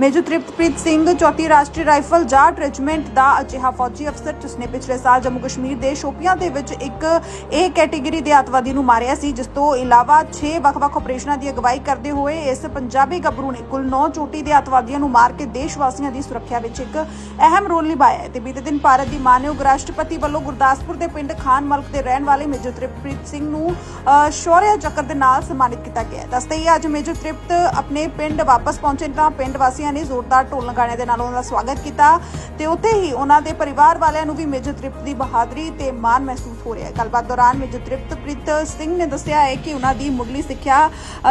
Major ਤ੍ਰਿਪਤਪ੍ਰੀਤ Singh ਚੌਥੀ ਰਾਸ਼ਟਰੀ rifle Jat regiment ਦਾ ਅਜਿਹਾ ਫੌਜੀ ਅਫਸਰ ਜਿਸਨੇ ਪਿਛਲੇ ਸਾਲ ਜੰਮੂ ਕਸ਼ਮੀਰ ਦੇ ਸ਼ੋਪੀਆਂ ਦੇ ਵਿੱਚ ਇੱਕ ਏ ਕੈਟਾਗਰੀ ਦੇ ਅੱਤਵਾਦੀ ਨੂੰ ਮਾਰਿਆ ਸੀ ਜਿਸ ਤੋਂ ਇਲਾਵਾ 6 ਵੱਖ-ਵੱਖ ਆਪਰੇਸ਼ਨਾਂ ਦੀ ਅਗਵਾਈ ਕਰਦੇ ਹੋਏ ਇਸ ਪੰਜਾਬੀ ਗੱਭਰੂ ਨੇ ਕੁੱਲ 9 ਚੋਟੀ ਦੇ ਅੱਤਵਾਦੀਆਂ ਨੂੰ ਮਾਰ ਕੇ ਦੇਸ਼ ਵਾਸੀਆਂ ਦੀ ਸੁਰੱਖਿਆ ਵਿੱਚ ਇੱਕ ਅਹਿਮ ਰੋਲ ਨਿਭਾਇਆ ਹੈ। ਤੇ ਬੀਤੇ ਦਿਨ ਭਾਰਤ ਦੀ ਮਾਨਯੋਗ ਰਾਸ਼ਟਰਪਤੀ ਵੱਲੋਂ ਗੁਰਦਾਸਪੁਰ ਦੇ ਪਿੰਡ ਖਾਨ ਮਲਕ ਦੇ ਰਹਿਣ ਵਾਲੇ ਮੇਜਰ ਤ੍ਰਿਪਤਪ੍ਰੀਤ ਸਿੰਘ ਨੂੰ ਅ, ਸ਼ੌਰਯ ਚੱਕਰ ਦੇ ਨਾਲ ਸਨਮਾਨਿਤ ਕੀਤਾ ਗਿਆ ਦੱਸਦੇ ਹੀ ਅੱਜ ਮੇਜਰ ਤ੍ਰਿਪਤ ਆਪਣੇ ਪਿੰਡ ਵਾਪਸ ਪਹੁੰਚੇ ਤਾਂ ਪਿੰਡ ਵਾਸੀਆਂ ਨੇ ਜ਼ੋਰਦਾਰ ਢੋਲ ਨਗਾਣੇ ਦੇ ਨਾਲ ਉਹਨਾਂ ਦਾ ਸਵਾਗਤ ਕੀਤਾ ਤੇ ਉੱਥੇ ਹੀ ਉਹਨਾਂ ਦੇ ਪਰਿਵਾਰ ਵਾਲਿਆਂ ਨੂੰ ਵੀ ਮੇਜਰ ਤ੍ਰਿਪਤ ਦੀ ਬਹਾਦਰੀ ਤੇ ਮਾਣ ਮਹਿਸੂਸ ਹੋ ਰਿਹਾ ਹੈ। ਗੱਲਬਾਤ ਦੌਰਾਨ ਮੇਜਰ ਤ੍ਰਿਪਤਪ੍ਰੀਤ ਸਿੰਘ ਨੇ ਦੱਸਿਆ ਹੈ ਕਿ ਉਹਨਾਂ ਦੀ ਮੁੱਢਲੀ ਸਿੱਖਿਆ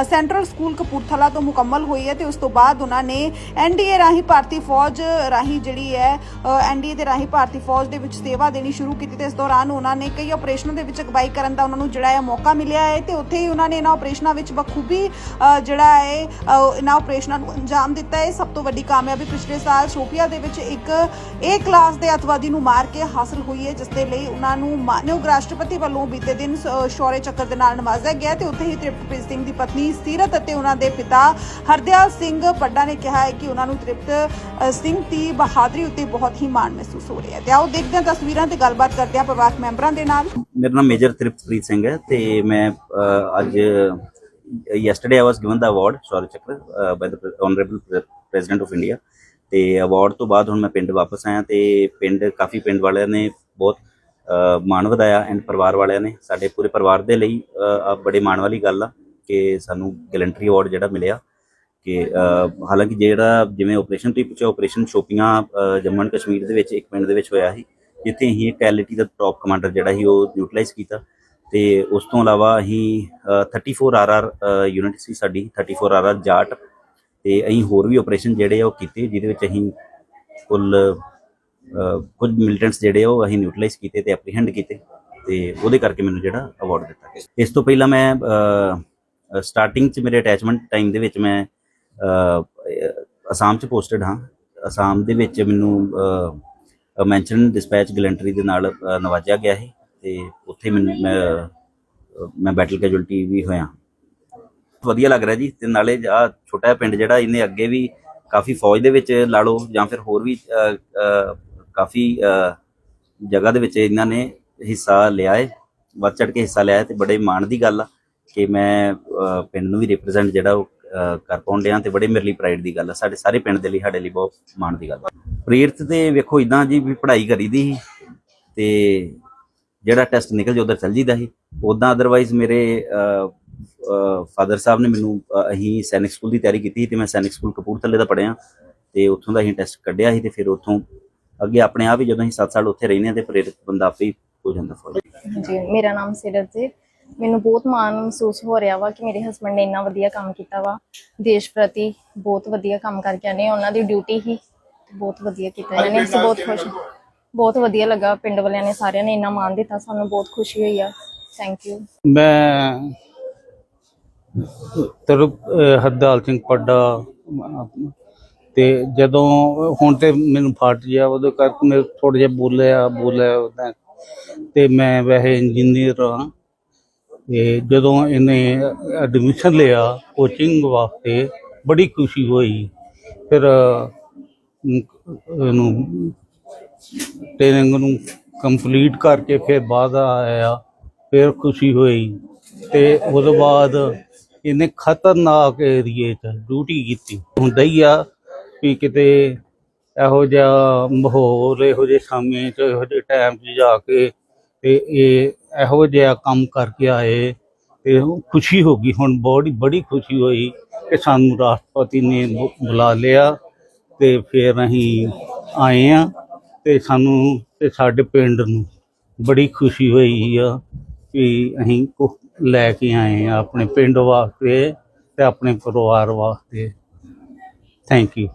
ਸੈਂਟਰਲ ਸਕੂਲ ਕਪੂਰਥਲਾ ਤੋਂ ਮੁਕੰਮਲ ਹੋਈ ਹੈ ਤੇ ਉਸ ਤੋਂ ਬਾਅਦ ਉਹਨਾਂ ਨੇ ਐਨਡੀਏ ਰਾਹੀਂ ਭਾਰਤੀ ਫੌਜ ਰਾਹੀਂ ਜਿਹੜੀ ਹੈ ਐਨਡੀਏ ਦੇ ਰਾਹੀਂ ਭਾਰਤੀ ਫੌਜ ਦੇ ਵਿੱਚ ਸੇਵਾ ਦੇਣੀ ਸ਼ੁਰੂ ਕੀਤੀ ਤੇ ਇਸ ਦੌਰਾਨ ਉਹਨਾਂ ਨੇ ਕਈ ਆਪਰੇਸ਼ਨਾਂ ਦੇ ਵਿੱਚ ਅਗਵਾਈ ਕਰਨ ਦਾ ਉਹਨਾਂ ਨੂੰ ਜਿਹੜਾ ਹੈ ਮੌਕਾ ਮਿਲਿਆ ਹੈ ਤੇ ਉੱਥੇ ਹੀ ਉਹਨਾਂ ਨੇ ਇਹਨਾਂ ਆਪਰੇਸ਼ਨਾਂ ਵਿੱਚ ਬਖੂਬੀ ਜਿਹੜਾ ਹੈ ਇਹਨਾਂ ਆਪਰੇਸ਼ਨਾਂ ਨੂੰ ਅੰਜਾਮ ਦਿੱਤਾ ਹੈ। ਸਭ ਤੋਂ ਵੱਡੀ ਕਾਮਯਾਬੀ ਪਿਛਲੇ ਸਾਲ ਸ਼ੋਪੀਆ ਦੇ ਵਿੱਚ ਇੱਕ ਏ ਕਲਾਸ ਦੇ ਅਤਵਾਦੀ ਨੂੰ ਮਾਰ ਕੇ ਹਾਸਲ ਹੋਈ ਹੈ ਜਿਸ ਦੇ ਲਈ ਉਹਨਾਂ ਨੂੰ ਮਾਨਯੋਗ ਰਾਸ਼ਟਰਪਤੀ ਵੱਲੋਂ ਬੀਤੇ ਦਿਨ ਸ਼ੌਰਯ ਚੱਕਰ ਦੇ ਨਾਲ ਨਵਾਜ਼ਿਆ ਗਿਆ ਤੇ ਉੱਥੇ ਹੀ ਤ੍ਰਿਪਤਪ੍ਰੀਤ ਸਿੰਘ ਦੀ ਪਤਨੀ ਸੀਰਤ ਅਤੇ ਉਹਨਾਂ ਦੇ ਪਿਤਾ ਹਰਦਿਆਲ ਸਿੰਘ ਪੱਡਾ ਨੇ ਕਿਹਾ ਹੈ ਕਿ ਉਹਨਾਂ ਨੂੰ ਤ੍ਰਿਪਤ ਸਿੰਘ ਦੀ ਬਹਾਦਰੀ ਉੱਤੇ ਬਹੁਤ ਹੀ ਮਾਣ ਮਹਿਸੂਸ ਹੋ ਰਿਹਾ ਹੈ। ਤੇ ਆਓ ਦੇਖਦੇ ਹਾਂ ਤਸਵੀਰਾਂ ਤੇ ਗੱਲਬਾਤ ਕਰਦੇ ਹਾਂ ਪਰਿਵਾਰਕ ਮੈਂਬਰਾਂ ਦੇ ਨਾਲ। ਮੇਰਾ ਨਾਮ ਮੇਜਰ ਤ੍ਰਿਪਤਪ੍ਰੀਤ ਸਿੰਘ ਹੈ ਤੇ ਮੈਂ ਅਹ, ਅੱਜ yesterday I was given the award Shaurya Chakra by the honourable president of India ਤੇ ਅਵਾਰਡ ਤੋਂ ਬਾਅਦ ਹੁਣ ਮੈਂ ਪਿੰਡ ਵਾਪਸ ਆਇਆ ਤੇ ਪਿੰਡ ਕਾਫੀ ਪਿੰਡ ਵਾਲਿਆਂ ਨੇ ਬਹੁਤ ਮਾਣ ਵਧਾਇਆ ਐਂਡ ਪਰਿਵਾਰ ਵਾਲਿਆਂ ਨੇ। ਸਾਡੇ ਪੂਰੇ ਪਰਿਵਾਰ ਦੇ ਲਈ ਬੜੇ ਮਾਣ ਵਾਲੀ ਗੱਲ ਆ ਕਿ ਸਾਨੂੰ ਗੈਲੰਟਰੀ ਅਵਾਰਡ ਜਿਹੜਾ ਮਿਲਿਆ ਕਿ ਹਾਲਾਂਕਿ ਜਿਹੜਾ ਜਿਵੇਂ ਆਪਰੇਸ਼ਨ ਤੁਸੀਂ ਪੁੱਛਿਆ ਆਪਰੇਸ਼ਨ ਸ਼ੋਪੀਆਂ ਜੰਮੂ ਐਂਡ ਕਸ਼ਮੀਰ ਦੇ ਵਿੱਚ ਇੱਕ ਪਿੰਡ ਦੇ ਵਿੱਚ ਹੋਇਆ ਸੀ ਜਿੱਥੇ ਅਸੀਂ ਇੱਕ ਐਲਟੀ ਦਾ ਟੌਪ ਕਮਾਂਡਰ ਜਿਹੜਾ ਸੀ ਉਹ ਯੂਟਿਲਾਈਜ਼ ਕੀਤਾ। ਤੇ ਉਸ ਤੋਂ ਇਲਾਵਾ ਅਸੀਂ ਅਹ, 34 ਆਰਆਰ ਯੂਨਿਟ ਸੀ ਸਾਡੀ 34 ਆਰਆਰ ਜਾਟ। ਤੇ ਅਸੀਂ ਹੋਰ ਵੀ ਆਪਰੇਸ਼ਨ ਜਿਹੜੇ ਆ ਉਹ ਕੀਤੇ ਜਿਹਦੇ ਵਿੱਚ ਅਸੀਂ ਕੁੱਲ ਕੁਝ ਮਿਲੀਟੈਂਟਸ ਜਿਹੜੇ ਆ ਉਹ ਅਸੀਂ ਨਿਊਟਰਲਾਈਜ਼ ਕੀਤੇ ਤੇ ਐਪਰੀਹੈਂਡ ਕੀਤੇ ਤੇ ਉਹਦੇ ਕਰਕੇ ਮੈਨੂੰ ਜਿਹੜਾ ਅਵਾਰਡ ਦਿੱਤਾ ਗਿਆ। ਇਸ ਤੋਂ ਪਹਿਲਾਂ ਮੈਂ ਸਟਾਰਟਿੰਗ ਚ ਮੇਰੇ ਅਟੈਚਮੈਂਟ ਟਾਈਮ ਦੇ ਵਿੱਚ ਮੈਂ ਅਸਾਮ ਚ ਪੋਸਟਡ ਹਾਂ। ਅਸਾਮ ਦੇ ਵਿੱਚ ਮੈਨੂੰ ਮੈਂਸ਼ਨ ਡਿਸਪੈਚ ਗਲੈਂਟਰੀ ਦੇ ਨਾਲ ਅਹ, ਨਵਾਜਿਆ ਗਿਆ ਹੈ ਤੇ ਉੱਥੇ ਮੈਨੂੰ ਮੈਂ ਮੈਂ ਬੈਟਲ ਕੈਜੁਅਲਟੀ ਵੀ ਹੋਇਆ। ਵਧੀਆ ਲੱਗ ਰਿਹਾ ਜੀ ਤੇ ਨਾਲੇ ਆ ਛੋਟਾ ਜਿਹਾ ਪਿੰਡ ਜਿਹੜਾ ਇਹਨੇ ਅੱਗੇ ਵੀ ਕਾਫੀ ਫੌਜ ਦੇ ਵਿੱਚ ਲਾ ਲਓ ਜਾਂ ਫਿਰ ਹੋਰ ਵੀ ਕਾਫੀ ਜਗ੍ਹਾ ਦੇ ਵਿੱਚ ਇਹਨਾਂ ਨੇ ਹਿੱਸਾ ਲਿਆ ਹੈ ਵੱਧ ਚੜ ਕੇ ਹਿੱਸਾ ਲਿਆ ਹੈ ਤੇ ਬੜੇ ਮਾਣ ਦੀ ਗੱਲ ਆ ਕਿ ਮੈਂ ਪਿੰਡ ਨੂੰ ਵੀ ਰਿਪਰੈਜ਼ੈਂਟ ਜਿਹੜਾ ਉਹ ਕਰ ਪਾਉਣ ਡਿਆ ਤੇ ਬੜੇ ਮੇਰੇ ਲਈ ਪ੍ਰਾਈਡ ਦੀ ਗੱਲ ਆ। ਸਾਡੇ ਸਾਰੇ ਪਿੰਡ ਦੇ ਲਈ ਸਾਡੇ ਲਈ ਬਹੁਤ ਮਾਣ ਦੀ ਗੱਲ ਆ। ਪ੍ਰੇਰਿਤ ਤੇ ਵੇਖੋ ਇਦਾਂ ਜੀ ਵੀ ਪੜ੍ਹਾਈ ਕਰੀਦੀ ਸੀ ਤੇ ਜਿਹੜਾ ਟੈਸਟ ਨਿਕਲ ਜੇ ਉਧਰ ਚੱਲ ਜੀਦਾ ਸੀ। ਉਦਾਂ ਅਦਰਵਾਈਜ਼ ਮੇਰੇ ਫਾਦਰ ਸਾਹਿਬ ਨੇ ਮੈਨੂੰ ਅਹ, ਸੈਨਿਕ ਸਕੂਲ ਦੀ ਤਿਆਰੀ ਕੀਤੀ ਤੇ ਮੈਂ ਸੈਨਿਕ ਸਕੂਲ ਕਪੂਰਥਲੇ ਦਾ ਪੜ੍ਹਿਆ। ਤੇ ਉੱਥੋਂ ਦਾ ਅਸੀਂ ਟੈਸਟ ਕੱਢਿਆ ਸੀ ਤੇ ਫਿਰ ਉੱਥੋਂ ਅੱਗੇ ਆਪਣੇ ਆਪ ਹੀ ਜਦੋਂ ਅਸੀਂ 7 ਸਾਲ ਉੱਥੇ ਰਹਿੰਦੇ ਹਾਂ ਤੇ ਪ੍ਰੇਰਿਤ ਬੰਦਾ ਆਪੇ ਹੀ ਹੋ ਜਾਂਦਾ ਫੌਜ ਜੀ ਮੇਰਾ ਨਾਮ ਸਿਰਤ ਜੀ। ਮੈਨੂੰ ਬਹੁਤ ਮਾਣ ਮਹਿਸੂਸ ਹੋ ਰਿਹਾ ਵਾ ਕਿ ਮੇਰੇ ਹਸਬੰਡ ਨੇ ਇੰਨਾ ਵਧੀਆ ਕੰਮ ਕੀਤਾ ਵਾ। ਦੇਸ਼ ਪ੍ਰਤੀ ਬਹੁਤ ਵਧੀਆ ਕੰਮ ਕਰਕੇ ਆਨੇ ਆ। ਉਹਨਾਂ ਦੀ ਡਿਊਟੀ ਹੀ ਬਹੁਤ ਵਧੀਆ ਕੀਤਾ ਇਹਨਾਂ ਨੇ। ਅਸੀਂ ਬਹੁਤ ਖੁਸ਼ ਬਹੁਤ ਵਧੀਆ ਲੱਗਾ ਪਿੰਡ ਵਾਲਿਆਂ ਨੇ ਸਾਰਿਆਂ ਨੇ ਇੰਨਾ ਮਾਣ ਦਿੱਤਾ ਸਾਨੂੰ ਬਹੁਤ ਖੁਸ਼ੀ ਹੋਈ ਆ। ਥੈਂਕ ਯੂ ਮੈਂ ਤਰ ਹਰਦਿਆਲ ਸਿੰਘ ਪੱਡਾ ਅਮ, ਤੇ ਜਦੋਂ ਹੁਣ ਤੇ ਮੈਨੂੰ ਫਟ ਗਿਆ ਉਹਦੇ ਕਰਕੇ ਮੈਂ ਥੋੜਾ ਜਿਹਾ ਬੋਲਿਆ ਬੋਲਿਆ ਉਹਦਾ। ਤੇ ਮੈਂ ਵੈਸੇ ਇੰਜੀਨੀਅਰ ਹਾਂ। ਤੇ ਜਦੋਂ ਇਹਨੇ ਐਡਮਿਸ਼ਨ ਲਿਆ ਕੋਚਿੰਗ ਵਾਸਤੇ ਬੜੀ ਖੁਸ਼ੀ ਹੋਈ। ਫਿਰ ਇਹਨੂੰ ਟ੍ਰੇਨਿੰਗ ਨੂੰ ਕੰਪਲੀਟ ਕਰਕੇ ਫਿਰ ਬਾਅਦ ਆਇਆ ਫਿਰ ਖੁਸ਼ੀ ਹੋਈ। ਤੇ ਉਹਦੇ ਬਾਅਦ ਇਹਨੇ ਖਤਰਨਾਕ ਏਰੀਏ 'ਚ ਡਿਊਟੀ ਕੀਤੀ। ਹੁੰਦਾ ਹੀ ਆ ਵੀ ਕਿਤੇ ਇਹੋ ਜਿਹਾ ਮਾਹੌਲ, ਇਹੋ ਜਿਹੇ ਸਮੇਂ 'ਚ, ਇਹੋ ਜਿਹੇ ਟਾਈਮ 'ਚ ਜਾ ਕੇ ਤੇ ਇਹ ਇਹੋ ਜਿਹਾ ਕੰਮ ਕਰਕੇ ਆਏ ਤੇ ਖੁਸ਼ੀ ਹੋ ਗਈ। ਹੁਣ ਬੜੀ ਬੜੀ ਖੁਸ਼ੀ ਹੋਈ ਕਿ ਸਾਨੂੰ ਰਾਸ਼ਟਰਪਤੀ ਨੇ ਬੁ- ਬੁਲਾ ਲਿਆ ਤੇ ਫਿਰ ਅਸੀਂ ਆਏ ਆ ਤੇ ਸਾਨੂੰ ਤੇ ਸਾਡੇ ਪਿੰਡ ਨੂੰ ਬੜੀ ਖੁਸ਼ੀ ਹੋਈ ਆ ਕਿ ਅਸੀਂ ਲੈ ਕੇ ਆਏ ਆ ਆਪਣੇ ਪਿੰਡ ਵਾਸਤੇ ਤੇ ਆਪਣੇ ਪਰਿਵਾਰ ਵਾਸਤੇ। Thank you